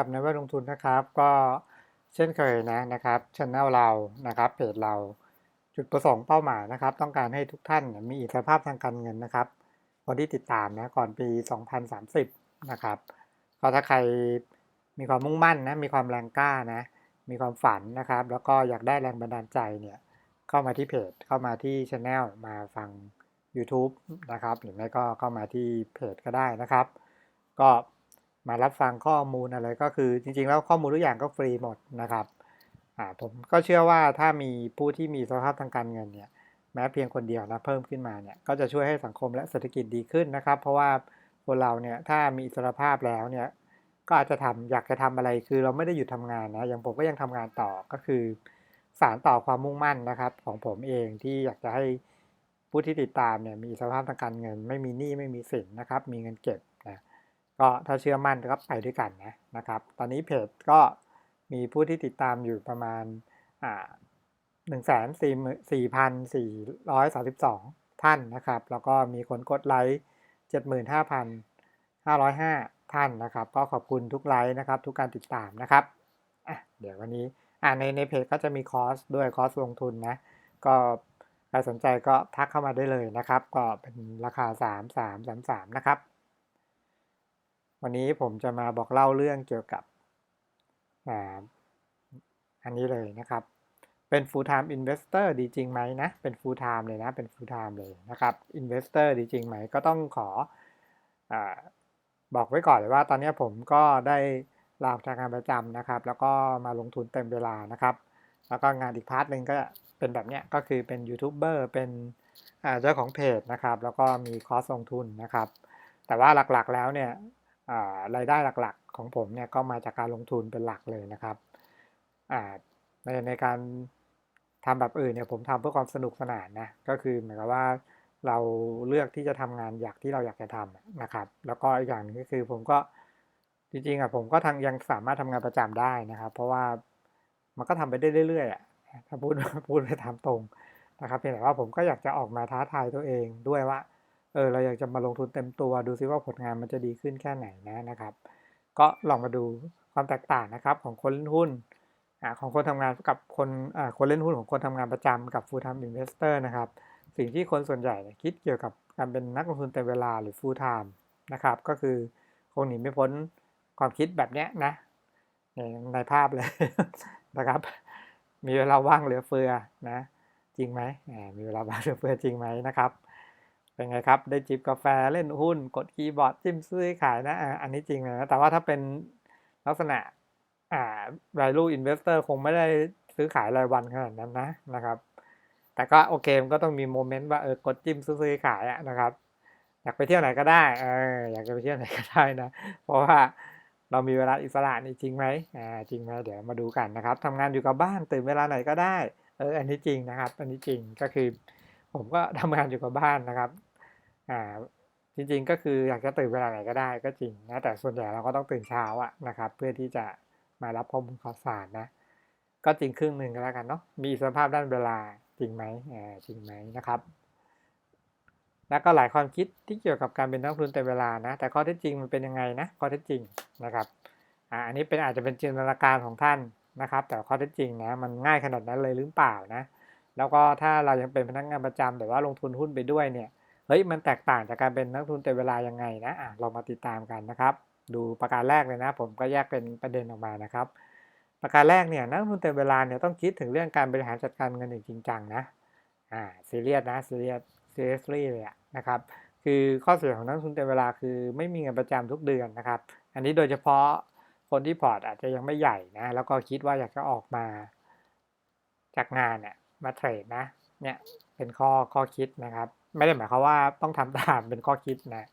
กับในว่าลงทุนนะครับ ก็เช่นเคยนะนะครับช anel เรานะครับเพจเราจุดประสงค์เป้าหมายนะครับ ต้องการให้ทุกท่านมีอิสรภาพทางการเงินนะครับคนที่ติดตามนะก่อนปี 2030 นะครับก็ถ้าใครมีความมุ่งมั่นนะมีความแรงกล้านะมีความฝันนะครับ แล้วก็อยากได้แรงบันดาลใจเนี่ยเข้ามาที่เพจเข้ามาที่ช anel มาฟัง YouTube นะครับ หรือไม่ก็เข้ามาที่เพจก็ได้นะครับ ก็ มารับฟังข้อมูลอะไรก็คือจริงๆ แล้วข้อมูลทุกอย่างก็ฟรีหมดนะครับผมก็เชื่อว่าถ้ามีผู้ที่มีสภาพทางการเงินเนี่ยแม้เพียงคนเดียวนะเพิ่มขึ้นมาเนี่ยก็จะช่วยให้สังคมและเศรษฐกิจดีขึ้นนะครับ เพราะว่าคนเราเนี่ยถ้ามีอิสรภาพแล้วเนี่ยก็อาจจะทำอยากจะทำอะไรคือเราไม่ได้หยุดทำงานนะอย่างผมก็ยังทำงานต่อก็คือ สารต่อความมุ่งมั่นนะครับ ของผมเองที่อยากจะให้ผู้ที่ติดตามเนี่ยมีอิสรภาพทางการเงิน ไม่มีหนี้ไม่มีสินนะครับ มีเงินเก็บ ก็ถ้าเชื่อมั่นก็ไปด้วยกันนะนะครับ ตอนนี้เพจก็มีผู้ที่ติดตามอยู่ประมาณหนึ่งแสนสี่สี่พันสี่ร้อยสาสิบสองท่านนะครับ แล้วก็มีคนกดไลค์เจ็ดหมื่นห้าพันห้าร้อยห้าท่านนะครับ ก็ขอบคุณทุกไลค์นะครับ ทุกการติดตามนะครับเดี๋ยววันนี้อ่าในในเพจก็จะมีคอร์สด้วยคอร์สลงทุนนะ ก็ใครสนใจก็ทักเข้ามาได้เลยนะครับ ก็เป็นราคา 3 3 3 3 นะครับ วันนี้ผมจะมาบอกเล่าเรื่องเกี่ยวกับอันนี้เลยนะครับ เป็น full time investor ดีจริงไหมนะ เป็น full time เลยนะ เป็น full time เลยนะครับ investor ดีจริงไหม ก็ต้องขออบอกไว้ก่อนเลยว่า ตอนนี้ผมก็ได้ลาออกจากงานประจำนะครับ แล้วก็มาลงทุนเต็มเวลานะครับ แล้วก็งานอีกพาร์ทหนึ่งก็เป็นแบบเนี้ย ก็คือเป็นยูทูบเบอร์ เป็นเจ้าของเพจนะครับ แล้วก็มีคอร์สลงทุนนะครับ แต่ว่าหลักๆแล้วเนี่ย รายได้หลักๆของผมเนี่ยก็มาจากการลงทุนเป็นหลักเลยนะครับในในการทำแบบอื่นเนี่ยผมทำเพื่อความสนุกสนานนะก็คือหมายความว่าเราเลือกที่จะทำงานอยากที่เราอยากจะทำนะครับ แล้วก็อีกอย่างนึงก็คือผมก็จริงๆอะผมก็ทางยังสามารถทำงานประจำได้นะครับ เพราะว่ามันก็ทำไปได้เรื่อยๆอะถ้าพูดพูดไปตามตรงนะครับเพียงแต่ว่าผมก็อยากจะออกมาท้าทายตัวเองด้วยว่า เออเราอยากจะมาลงทุนเต็มตัวดูซิว่าผลงานมันจะดีขึ้นแค่ไหนนะนะครับ ก็ลองมาดูความแตกต่างนะครับของคนเล่นหุ้นอของคนทำงานกับคนคนเล่นหุ้นของคนทำงานประจำกับ full time investor นะครับ สิ่งที่คนส่วนใหญ่คิดเกี่ยวกับการเป็นนักลงทุนเต็มเวลาหรือ full time นะครับ ก็คือคงหนีไม่พ้นความคิดแบบนี้นะในภาพเลยนะครับ มีเวลาว่างเหลือเฟือนะ จริงไหมมีเวลาว่างเหลือเฟือจริงไหมนะครับ เป็นไงครับ ได้จิบกาแฟเล่นหุ้น กดคีย์บอร์ดจิ้มซื้อขายนะอันนี้จริงนะ แต่ว่าถ้าเป็นลักษณะอ่า value investor คงไม่ได้ซื้อขายรายวันขนาดนั้นนะนะครับ แต่ก็โอเคมันก็ต้องมีโมเมนต์ว่าเออกดจิ้มซื้อขายอะนะครับ อยากไปเที่ยวไหนก็ได้เอออยากจะไปเที่ยวไหนก็ได้นะ เพราะว่าเรามีเวลาอิสระนี่จริงไหมอ่าจริงไหมเดี๋ยวมาดูกันนะครับทำงานอยู่กับบ้านตื่นเวลาไหนก็ได้เอออันนี้จริงนะครับ อันนี้จริงก็คือ ผมก็ทำงานอยู่กับบ้านนะครับ อ่าจริงๆก็คืออยากจะตื่นเวลาไหนก็ได้ก็จริงนะแต่ส่วนใหญ่เราก็ต้องตื่นเช้าอะนะครับ เพื่อที่จะมารับข้อมูลข่าวสารนะ ก็จริงครึ่งหนึ่งก็แล้วกันเนาะมีสภาพด้านเวลาจริงไหมอ่าจริงไหมนะครับ แล้วก็หลายความคิดที่เกี่ยวกับการเป็นนักทุนเต็มเวลานะ แต่ข้อเท็จจริงมันเป็นยังไงนะข้อเท็จจริงนะครับอ่าอันนี้เป็นอาจจะเป็นจินตนาการของท่านนะครับ แต่ข้อเท็จจริงนะมันง่ายขนาดนั้นเลยหรือเปล่านะ แล้วก็ถ้าเรายังเป็นพนักงานประจำแต่ว่าลงทุนหุ้นไปด้วยเนี่ย เฮ้ยมันแตกต่างจากการเป็นนักทุนเต็มเวลายังไงนะอะเรามาติดตามกันนะครับ ดูประการแรกเลยนะ ผมก็แยกเป็นประเด็นออกมานะครับ ประการแรกเนี่ยนักทุนเต็มเวลาเนี่ยต้องคิดถึงเรื่องการบริหารจัดการเงินอย่างจริงจังนะอ่าซีเรียสนะซีเรียส seriously เลยนะครับคือข้อเสียของนักทุนเต็มเวลาคือไม่มีเงินประจำทุกเดือนนะครับ อันนี้โดยเฉพาะคนที่พอร์ตอาจจะยังไม่ใหญ่นะแล้วก็คิดว่าอยากจะออกมาจากงานเนี่ยมาเทรดนะเนี่ยเป็นข้อข้อคิดนะครับ ไม่ได้หมายความว่าต้องทำตามเป็นข้อคิดนะ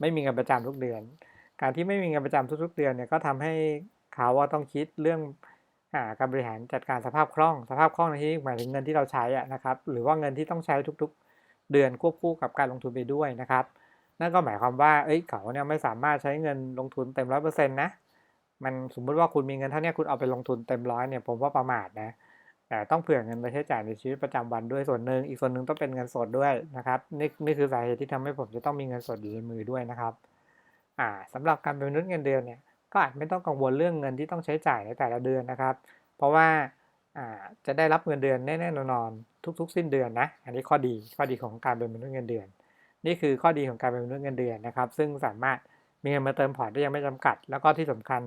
ไม่มีเงินประจำทุกเดือน การที่ไม่มีเงินประจำทุกๆเดือนเนี่ยก็ทำให้เขาว่าต้องคิดเรื่องการบริหารจัดการสภาพคล่อง สภาพคล่องในที่หมายถึงเงินที่เราใช้นะครับ หรือว่าเงินที่ต้องใช้ทุกๆ เดือนควบคู่กับการลงทุนไปด้วยนะครับ นั่นก็หมายความว่า เอ้ยเขาเนี่ยไม่สามารถใช้เงินลงทุนเต็มร้อยเปอร์เซ็นต์นะ มันสมมุติว่าคุณมีเงินเท่านี้คุณเอาไปลงทุนเต็มร้อยเนี่ยผมว่าประมาทนะแต่ต้องเผื่อเงินไปใช้จ่ายในชีวิตประจำวันด้วยส่วนหนึ่งอีกส่วนหนึ่งต้องเป็นเงินสดด้วยนะครับนี่นี่คือสาเหตุที่ทำให้ผมจะต้องมีเงินสดอยู่ในมือด้วยนะครับอ่าสำหรับการเป็นมนุษย์เงินเดือนเนี่ยก็อาจไม่ต้องกังวลเรื่องเงินที่ต้องใช้จ่ายในแต่ละเดือนนะครับ เพราะว่าอ่าจะได้รับเงินเดือนแน่ๆนอนๆทุก ๆ สิ้นเดือนนะอันนี้ข้อดีข้อดีของการเป็นมนุษย์เงินเดือน นี่คือข้อดีของการเป็นมนุษย์เงินเดือนนะครับ ซึ่งสามารถมีเงินมาเติมพอร์ตได้ยังไม่จำกัด แล้วก็ที่สำคัญ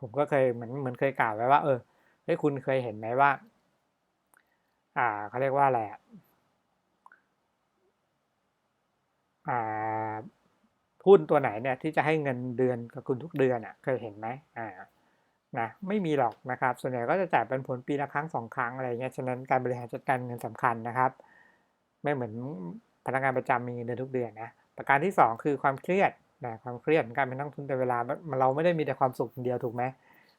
ผมก็เคยเหมือนเหมือนเคยกล่าวไว้ว่าเออให้ยคุณเคยเห็นไหมว่า อ่าเขาเรียกว่าอะไรอะอ่าหุ้นตัวไหนเนี่ยที่จะให้เงินเดือนกับคุณทุกเดือนอะเคยเห็นไหมอ่านะไม่มีหรอกนะครับ ส่วนใหญ่ก็จะจ่ายเป็นผลปีละครั้งสองครั้งอะไรเงี้ยฉะนั้นการบริหารจัดการเงินสำคัญนะครับ ไม่เหมือนพนักงานประจำมีเงินเดือนทุกเดือนนะประการที่ 2 คือความเครียดนะความเครียดการเป็นนักทุนแต่เวลาเราไม่ได้มีแต่ความสุขเดียวถูกไหม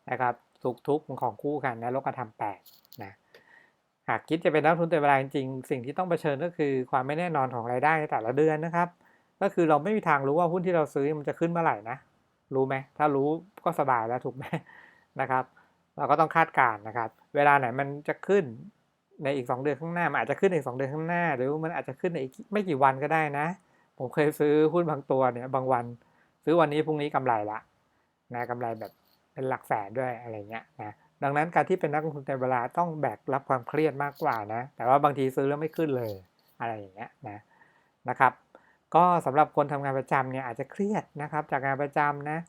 นะครับสุขทุกข์มันของคู่กันนะโลกธรรมแปดนะ หากคิดจะเป็นนักทุนแต่เวลาจริงสิ่งที่ต้องเผชิญก็คือความไม่แน่นอนของรายได้ในแต่ละเดือนนะครับ ก็คือเราไม่มีทางรู้ว่าหุ้นที่เราซื้อมันจะขึ้นเมื่อไหร่นะรู้ไหมถ้ารู้ก็สบายแล้วถูกไหมนะครับ เราก็ต้องคาดการณ์นะครับ เวลาไหนมันจะขึ้นในอีก 2 เดือนข้างหน้ามันอาจจะขึ้นในอีก 2 เดือนข้างหน้า หรือมันอาจจะขึ้นในอีกไม่กี่วันก็ได้นะ ผมเคยซื้อหุ้นบางตัวเนี่ยบางวัน ซื้อวันนี้พรุ่งนี้กำไรละนะกำไรแบบเป็นหลักแสนด้วยอะไรเงี้ยนะ ดังนั้นการที่เป็นนักลงทุนในเวลาต้องแบกรับความเครียดมากกว่านะ แต่ว่าบางทีซื้อแล้วไม่ขึ้นเลยอะไรอย่างเงี้ยนะนะครับ ก็สำหรับคนทำงานประจำเนี่ยอาจจะเครียดนะครับจากงานประจำนะ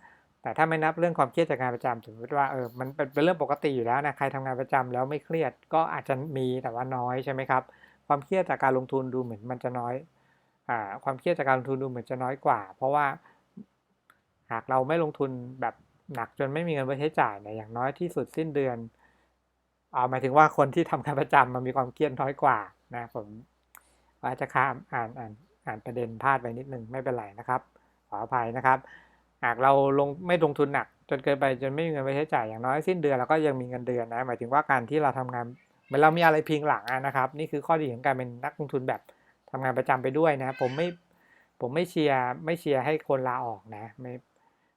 แต่ถ้าไม่นับเรื่องความเครียดจากงานประจำถือว่าเออมันเป็นเรื่องปกติอยู่แล้วนะใครทำงานประจำแล้วไม่เครียดก็อาจจะมีแต่ว่าน้อยใช่ไหมครับ ความเครียดจากการลงทุนดูเหมือนมันจะน้อยอ่าความเครียดจากการลงทุนดูเหมือนจะน้อยกว่า เพราะว่าหากเราไม่ลงทุนแบบ หนักจนไม่มีเงินไว้ใช้จ่ายเนี่ยอย่างน้อยที่สุดสิ้นเดือนเอาหมายถึงว่าคนที่ทำงานประจำมันมีความเครียดน้อยกว่านะผมอาจจะข้ามอ่านอ่านอ่านประเด็นพลาดไปนิดนึงไม่เป็นไรนะครับขออภัยนะครับ หากเราลงไม่ลงทุนหนัก จนเกินไปจนไม่มีเงินไว้ใช้จ่ายอย่างน้อยสิ้นเดือนเราก็ยังมีเงินเดือนนะหมายถึงว่าการที่เราทำงานเหมือนเรามีอะไรพิงหลังนะครับ นี่คือข้อดีของการเป็นนักลงทุนแบบทำงานประจำไปด้วยนะ ผมไม่ผมไม่เชียร์ไม่เชียร์ให้คนลาออกนะไม่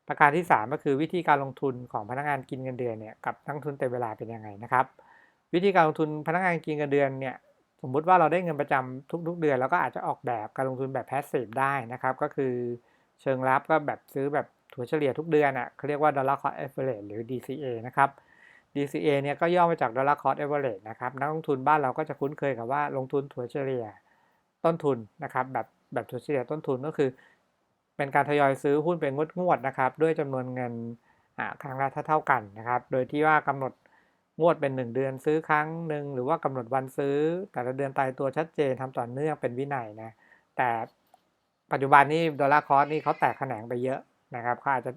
ประการที่ 3 ก็คือวิธีการลงทุนของพนักงานกินเงินเดือนเนี่ยกับนักทุนเต็มเวลาเป็นยังไงนะครับ วิธีการลงทุนพนักงานกินเงินเดือนเนี่ยสมมุติว่าเราได้เงินประจำทุก ๆ เดือนเราก็อาจจะออกแบบการลงทุนแบบแพสซีฟได้นะครับ ก็คือเชิงรับก็แบบซื้อแบบถัวเฉลี่ยทุกเดือนอะเขาเรียกว่า dollar cost average หรือ DCA นะครับ DCA เนี่ยก็ย่อมาจาก dollar cost average นะครับนักลงทุนบ้านเราก็จะคุ้นเคยกับว่าลงทุนถัวเฉลี่ยต้นทุนนะครับแบบแบบถัวเฉลี่ยต้นทุนก็คือ เป็นการทยอยซื้อหุ้นเป็นงวดๆนะครับ ด้วยจำนวนเงินครั้งละเท่าๆกันนะครับ โดยที่ว่ากำหนดงวดเป็น 1 เดือนซื้อครั้งหนึ่งหรือว่ากำหนดวันซื้อ แต่ละเดือนตายตัวชัดเจนทำต่อเนื่องเป็นวินัยนะแต่ปัจจุบันนี้ดอลลาร์คอร์สนี่เขาแตกแขนงไปเยอะนะครับเขาอาจจะ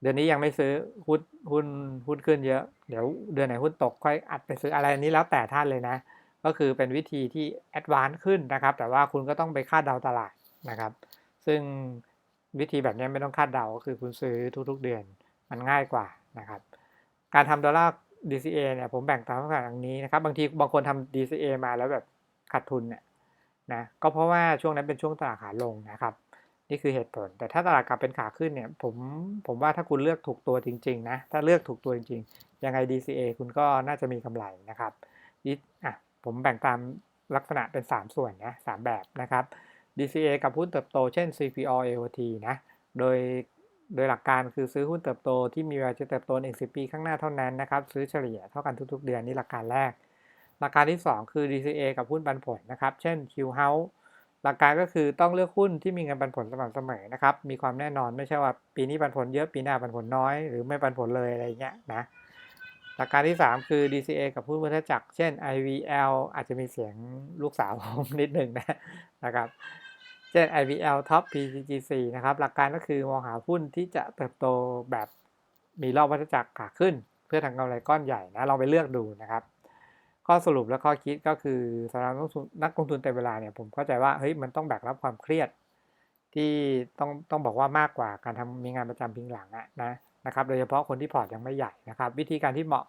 เดือนนี้ยังไม่ซื้อหุ้นหุ้นหุ้นขึ้นเยอะ เดี๋ยวเดือนไหนหุ้นตกค่อยอัดไปซื้ออะไรนี้แล้วแต่ท่านเลยนะ ก็คือเป็นวิธีที่แอดวานซ์ขึ้นนะครับ แต่ว่าคุณก็ต้องไปคาดเดาตลาดนะครับ ซึ่งวิธีแบบนี้ไม่ต้องคาดเดาก็คือคุณซื้อทุกๆเดือนมันง่ายกว่านะครับ การทำดอลลาร์ DCA เนี่ยผมแบ่งตามลักษณะอย่างนี้นะครับ บางทีบางคนทำ DCA มาแล้วแบบขาดทุนเนี่ยนะก็เพราะว่าช่วงนั้นเป็นช่วงตลาดขาลงนะครับ นี่คือเหตุผล แต่ถ้าตลาดกลับเป็นขาขึ้นเนี่ยผมผมว่าถ้าคุณเลือกถูกตัวจริงๆนะถ้าเลือกถูกตัวจริงๆ ยังไง DCA คุณก็น่าจะมีกำไรนะครับอะผมแบ่งตามลักษณะเป็น 3 ส่วนนะสแบบนะครับ DCA กับหุ้นเติบโตเช่น CPO AOT นะ โดยโดยหลักการคือซื้อหุ้นเติบโตที่มีเวลาจะเติบโตอีก10 ปีข้างหน้าเท่านั้นนะครับ ซื้อเฉลี่ยเท่ากันทุกๆ เดือนนี่หลักการแรก หลักการที่ 2 คือ DCA กับหุ้นปันผลนะครับ เช่น Q House หลักการก็คือต้องเลือกหุ้นที่มีเงินปันผลสม่ำเสมอนะครับ มีความแน่นอนไม่ใช่ว่าปีนี้ปันผลเยอะปีหน้าปันผลน้อย หรือไม่ปันผลเลยอะไรเงี้ยนะ หลักการที่ 3 คือ DCA กับหุ้นวัฏจักร เช่น IVL อาจจะมีเสียงลูกสาวผมนิดหนึ่งนะนะครับ เช่น IVL Top PCGC นะครับ หลักการก็คือมองหาหุ้นที่จะเติบโตแบบมีรอบวัฏจักรขาขึ้น เพื่อทำกำไรก้อนใหญ่นะเราไปเลือกดูนะครับข้อสรุปและข้อคิดก็คือสำหรับนักลงทุนเต็มเวลาเนี่ยผมเข้าใจว่าเฮ้ยมันต้องแบกรับความเครียด ที่ต้องต้องบอกว่ามากกว่าการทำมีงานประจำพิงหลังอะนะนะครับ โดยเฉพาะคนที่พอร์ตยังไม่ใหญ่นะครับ วิธีการที่เหมาะ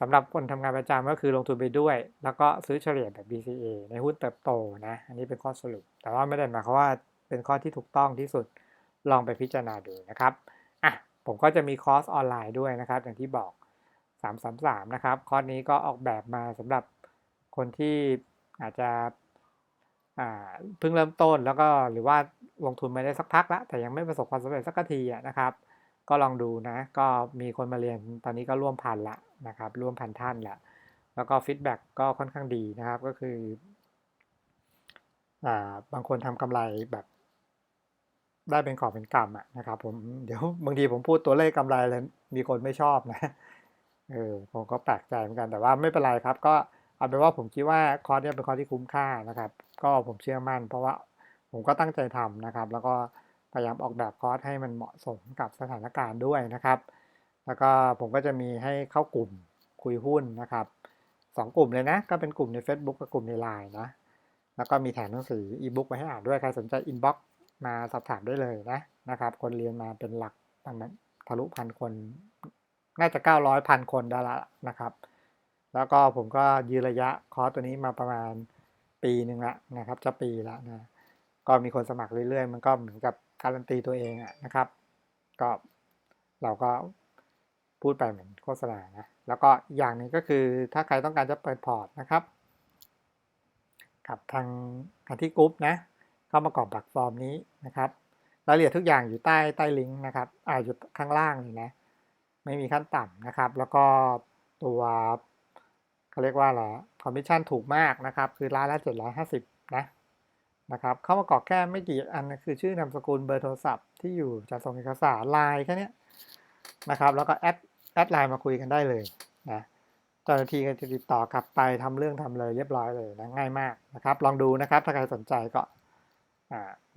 สำหรับคนทำงานประจำก็คือลงทุนไปด้วย แล้วก็ซื้อเฉลี่ยแบบ BCA ในหุ้นเติบโตนะ อันนี้เป็นข้อสรุป แต่ว่าไม่ได้หมายความว่าเป็นข้อที่ถูกต้องที่สุดลองไปพิจารณาดูนะครับอะผมก็จะมีคอร์สออนไลน์ด้วยนะครับ อย่างที่บอก 333 นะครับ คอร์สนี้ก็ออกแบบมาสำหรับคนที่อาจจะเพิ่งเริ่มต้นแล้วก็หรือว่าลงทุนมาได้สักพักแล้วแต่ยังไม่ประสบความสำเร็จสักทีนะครับ ก็ลองดูนะ ก็มีคนมาเรียนตอนนี้ก็ร่วมพันละนะครับ ร่วมพันท่านละแล้วก็ฟีดแบ็กก็ค่อนข้างดีนะครับ ก็คือ อ่า บางคนทำกำไรแบบ ได้เป็นกอบเป็นกำอะนะครับ ผม เดี๋ยวบางทีผมพูดตัวเลขกำไรเลยมีคนไม่ชอบนะ เออ ผมก็แปลกใจเหมือนกัน แต่ว่าไม่เป็นไรครับ ก็เอาเป็นว่าผมคิดว่าคอร์สเนี้เป็นคอร์สที่คุ้มค่านะครับ ก็ผมเชื่อมั่น เพราะว่าผมก็ตั้งใจทำนะครับ แล้วก็ พยายามออกแบบคอร์สให้มันเหมาะสมกับสถานการณ์ด้วยนะครับ แล้วก็ผมก็จะมีให้เข้ากลุ่มคุยหุ้นนะครับสองกลุ่มเลยนะ ก็เป็นกลุ่มใน Facebook กับกลุ่มใน Line นะ แล้วก็มีแถมหนังสืออีบุ๊กไว้ให้อ่านด้วย ใครสนใจอินบ็อกมาสอบถามได้เลยนะนะครับ คนเรียนมาเป็นหลักประมาณทะลุพันคน น่าจะ 900พันคนได้ละนะครับ แล้วก็ผมก็ยืนระยะคอร์สตัวนี้มาประมาณปีหนึ่งละนะครับ จะปีละนะ ก็มีคนสมัครเรื่อยๆ มันก็เหมือนกับ การันตีตัวเองอะนะครับ ก็เราก็พูดไปเหมือนโฆษณานะแล้วก็อย่างหนึ่งก็คือถ้าใครต้องการจะเปิดพอร์ตนะครับ กับทางทางที่กรุ๊ปนะเข้ามากรอกแพลตฟอร์มนี้นะครับรายละเอียดทุกอย่างอยู่ใต้ใต้ลิงก์นะครับอ่าอยู่ข้างล่างเลยนะไม่มีขั้นต่ำนะครับ แล้วก็ตัวเขาเรียกว่าอะไรคอมมิชชั่นถูกมากนะครับ คือร้านละเจ็ดร้อยห้าสิบนะ นะครับเข้ามากรอกแค่ไม่กี่อันคือชื่อนามสกุลเบอร์โทรศัพท์ที่อยู่จะส่งเอกสารไลน์แค่นี้นะครับ แล้วก็แอดแอดไลน์มาคุยกันได้เลยนะเจ้าหน้าที่ก็จะติดต่อกลับไปทำเรื่องทำเลยเรียบร้อยเลยนะง่ายมากนะครับ ลองดูนะครับถ้าใครสนใจก็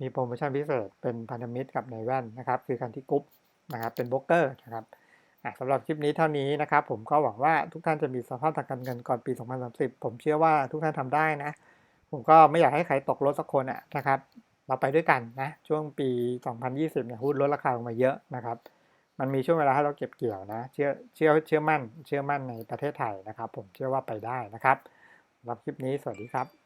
มีโปรโมชั่นพิเศษเป็นพันธมิตรกับในแว่นนะครับ คือคันที่กรุ๊ปนะครับเป็นโบรกเกอร์นะครับสำหรับคลิปนี้เท่านี้นะครับ ผมก็หวังว่าทุกท่านจะมีสภาพทางการเงินก่อนปี 2030 ผมเชื่อว่าทุกท่านทำได้นะ ผมก็ไม่อยากให้ใครตกรถสักคนอะนะครับ เราไปด้วยกันนะ ช่วงปี 2020เนี่ยหุ้นลดราคาลงมาเยอะนะครับ มันมีช่วงเวลาให้เราเก็บเกี่ยวนะ เชื่อเชื่อเชื่อมั่น เชื่อมั่นในประเทศไทยนะครับ ผมเชื่อว่าไปได้นะครับรับคลิปนี้สวัสดีครับ